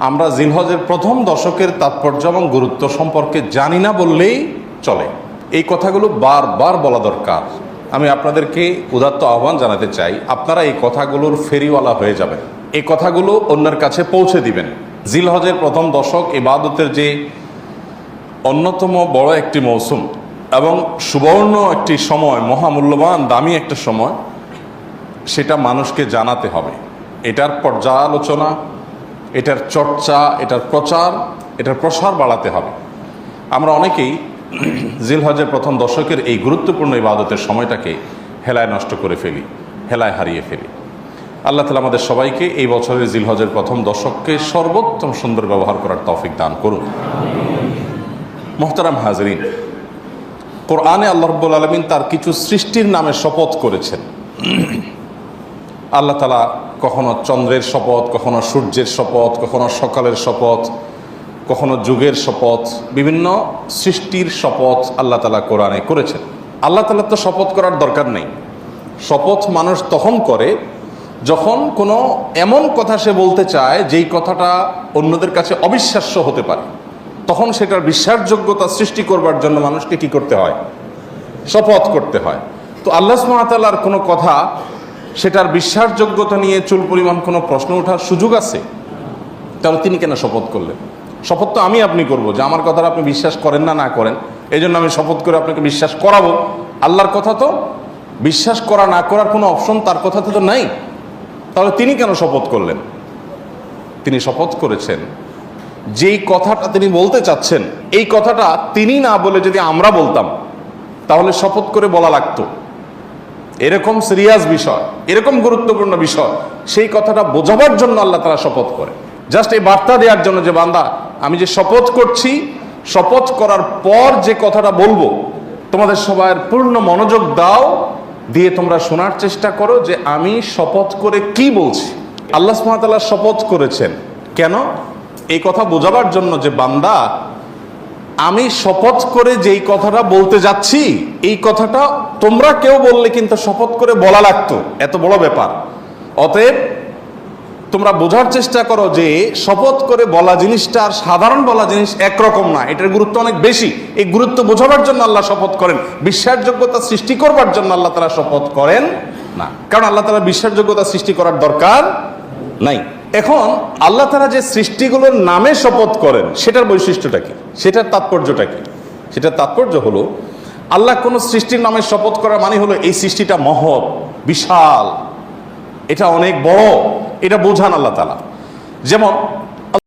আমরা জিলহজের প্রথম দশকের তাৎপর্য এবং গুরুত্ব সম্পর্কে জানি না বললেই চলে। এই কথাগুলো বারবার বলা দরকার। আমি আপনাদেরকে উদাত্ত আহ্বান জানাতে চাই, আপনারা এই কথাগুলোর ফেরিওয়ালা হয়ে যাবেন। এই কথাগুলো অন্যের কাছে পৌঁছে দিবেন। জিলহজের প্রথম দশক ইবাদতের যে অন্যতম বড় একটি মৌসুম এবং সুবর্ণ একটি সময়, মহামূল্যবান, দামি একটা সময়, সেটা মানুষকে জানাতে হবে। এটার পর্যালোচনা এটার চর্চা, এটার প্রচার, এটার প্রসার বাড়াতে হবে। আমরা অনেকেই জিলহজের প্রথম দশকের এই গুরুত্বপূর্ণ ইবাদতের সময়টাকে হেলায় নষ্ট করে ফেলি, হেলায় হারিয়ে ফেলি। আল্লাহ তালা আমাদের সবাইকে এই বছরের জিলহজের প্রথম দশককে সর্বোত্তম সুন্দর ব্যবহার করার তৌফিক দান করুন। মোহতারাম হাজরিন, কোরআনে আল্লাহ রব্বুল আলমিন তার কিছু সৃষ্টির নামে শপথ করেছেন। আল্লাহ তালা কখনো চন্দ্রের শপথ, কখনো সূর্যের শপথ, কখনো সকালের শপথ, কখনো যুগের শপথ, বিভিন্ন সৃষ্টির শপথ আল্লাহ তালা কোরআনে করেছেন। আল্লাহ তালা তো শপথ করার দরকার নেই। শপথ মানুষ তখন করে যখন কোনো এমন কথা সে বলতে চায়, যেই কথাটা অন্যদের কাছে অবিশ্বাস্য হতে পারে। তখন সেটার বিশ্বাসযোগ্যতা সৃষ্টি করবার জন্য মানুষকে কি করতে হয়? শপথ করতে হয়। তো আল্লাহ সুমাতাল্লার কোনো কথা সেটার বিশ্বাসযোগ্যতা নিয়ে চুল পরিমাণ কোনো প্রশ্ন ওঠার সুযোগ আছে? তাহলে তিনি কেন শপথ করলেন? শপথ তো আমি আপনি করব, যে আমার কথাটা আপনি বিশ্বাস করেন না না করেন। এই জন্য আমি শপথ করে আপনাকে বিশ্বাস করাবো। আল্লাহর কথা তো বিশ্বাস করা, না করার কোনো অপশন তার কথাতে তো নাই। তাহলে তিনি কেন শপথ করলেন? তিনি শপথ করেছেন, যেই কথাটা তিনি বলতে চাচ্ছেন, এই কথাটা তিনি না বলে যদি আমরা বলতাম, তাহলে শপথ করে বলা লাগতো। এরকম সিরিয়াস বিষয়, এরকম গুরুত্বপূর্ণ বিষয়, সেই কথাটা বোঝাবার জন্য আল্লাহ তারা শপথ করে। জাস্ট এই বার্তা দেওয়ার জন্য যে বান্দা, আমি যে শপথ করছি, শপথ করার পর যে কথাটা বলব, তোমাদের সবার পূর্ণ মনোযোগ দাও, দিয়ে তোমরা শোনার চেষ্টা করো যে আমি শপথ করে কি বলছি। আল্লাহ সুবহানাহু শপথ করেছেন। কেন? এই কথা বোঝাবার জন্য যে বান্দা, আমি শপথ করে যেই কথাটা বলতে যাচ্ছি, এই কথাটা তোমরা কেউ বললে কিন্তু শপথ করে বলা লাগতো, এত বড় ব্যাপার। অতএব, তোমরা বোঝার চেষ্টা করো যে শপথ করে বলা জিনিসটা আর সাধারণ বলা জিনিস একরকম না, এটার গুরুত্ব অনেক বেশি। এই গুরুত্ব বোঝাবার জন্য আল্লাহ শপথ করেন, বিশ্বাসযোগ্যতা সৃষ্টি করবার জন্য আল্লাহ তারা শপথ করেন না। কারণ আল্লাহ তারা বিশ্বাসযোগ্যতা সৃষ্টি করার দরকার নাই। এখন আল্লাহ তারা যে সৃষ্টিগুলোর নামে শপথ করেন, সেটার বৈশিষ্ট্যটা কি? সেটার তাৎপর্যটা কি? সেটার তাৎপর্য হলো আল্লাহ কোনো সৃষ্টির নামে শপথ করার মানে হলো এই সৃষ্টিটা মহৎ, বিশাল। এটা অনেক বড়। এটা বোঝান আল্লাহ তালা যেমন